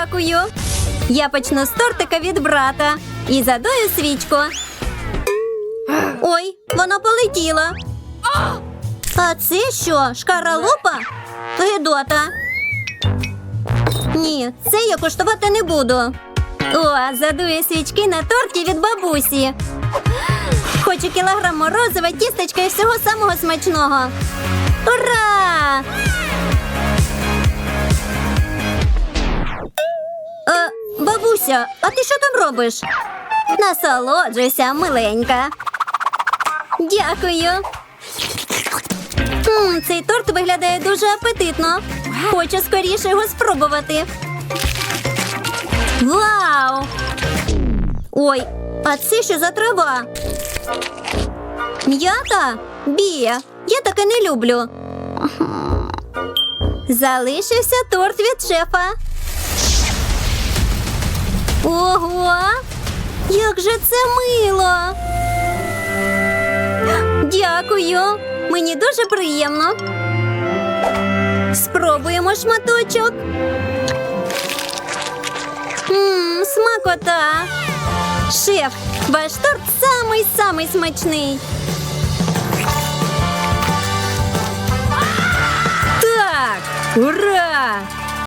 Дякую. Я почну з тортика від брата і задую свічку. Ой, вона полетіла. А це що? Шкаралупа? Гедота. Ні, це я коштувати не буду. О, задую свічки на торті від бабусі. Хочу кілограм морозива, тістечка і всього самого смачного. Ура! Бабуся, а ти що там робиш? Насолоджуйся, миленька. Дякую. М, цей торт виглядає дуже апетитно. Хочу скоріше його спробувати. Вау! Ой, а це що за трава? М'ята? Бія, я таке не люблю. Залишився торт від шефа. Ого! Як же це мило! Дякую! Мені дуже приємно. Спробуємо шматочок. Мм, смакота. Шеф, ваш торт самий-самий смачний. Так, ура!